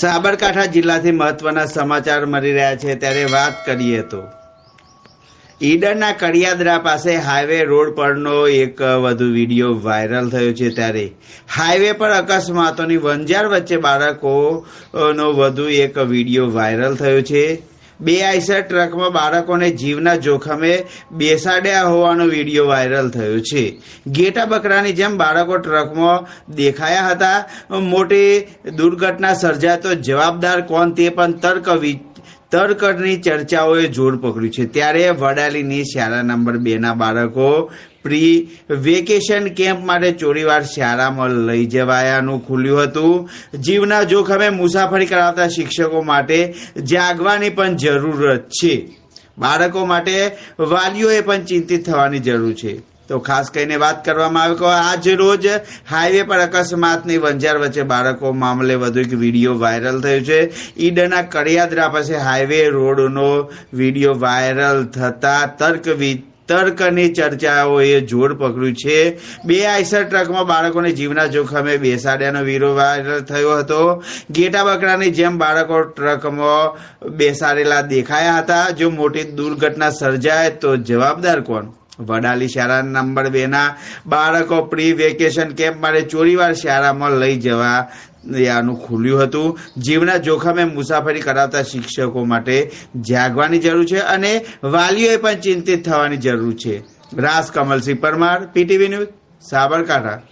સાબરકાંઠા જિલ્લાથી મહત્વના સમાચાર મળી રહ્યા છે. ત્યારે વાત કરીએ તો ઈડરના કડિયાદરા પાસે હાઈવે રોડ પરનો એક વધુ વીડિયો વાયરલ થયો છે ત્યારે હાઈવે પર અકસ્માતોની વંજાર વચ્ચે બાળકોનો વધુ એક વીડિયો વાયરલ થયો છે. બે આઈસર ટ્રકમાં બાળકોને જીવના જોખમે બેસાડ્યા હોવાનો વીડિયો વાયરલ થયો છે. ઘેટા બકરાની જેમ બાળકો ટ્રકમાં દેખાયા હતા. મોટી દુર્ઘટના સર્જાતો જવાબદાર કોણ તે પણ તર્ક તર્કની ચર્ચાઓએ જોર પકડ્યું છે. ત્યારે વડાલીની શાળા નંબર બેના બાળકો પ્રી વેકેશન કેમ્પ માટે ચોરીવાર શાળામાં લઈ જવાયાનું ખુલ્યું હતું. જીવના જોખમે મુસાફરી કરાવતા શિક્ષકો માટે જાગવાની પણ જરૂરત છે. બાળકો માટે વાલીઓએ પણ ચિંતિત થવાની જરૂર છે. તો ખાસ કરીને વાત કરવામાં આવે કે આજ રોજ હાઈવે પર અકસ્માતની વંજાર વચ્ચે બાળકો મામલે વધુ એક વીડિયો વાયરલ થયો છે. ઈડના કડિયાદરા પાસે હાઈવે રોડનો વીડિયો વાયરલ થતા તર્ક વિ- તર્કની ચર્ચાઓએ જોર પકડ્યું છે. બે આઈસર ટ્રકમાં બાળકોને જીવના જોખમે બેસાડ્યાનો વીરો વાયરલ થયો હતો. ઘેટા બકરાની જેમ બાળકો ટ્રકમાં બેસાડેલા દેખાયા હતા. જો મોટી દુર્ઘટના સર્જાય તો જવાબદાર કોણ? વડાલી શાળા નંબર બે ના બાળકો પ્રી વેકેશન કેમ્પ માટે ચોરીવાર શાળામાં લઈ જવા યાનું ખુલ્યું હતું. જીવના જોખમે મુસાફરી કરાવતા શિક્ષકો માટે જાગવાની જરૂર છે અને વાલીઓએ પણ ચિંતિત થવાની જરૂર છે. રાસ કમલસિંહ પરમાર પીટીવી ન્યૂઝ સાબરકાંઠા.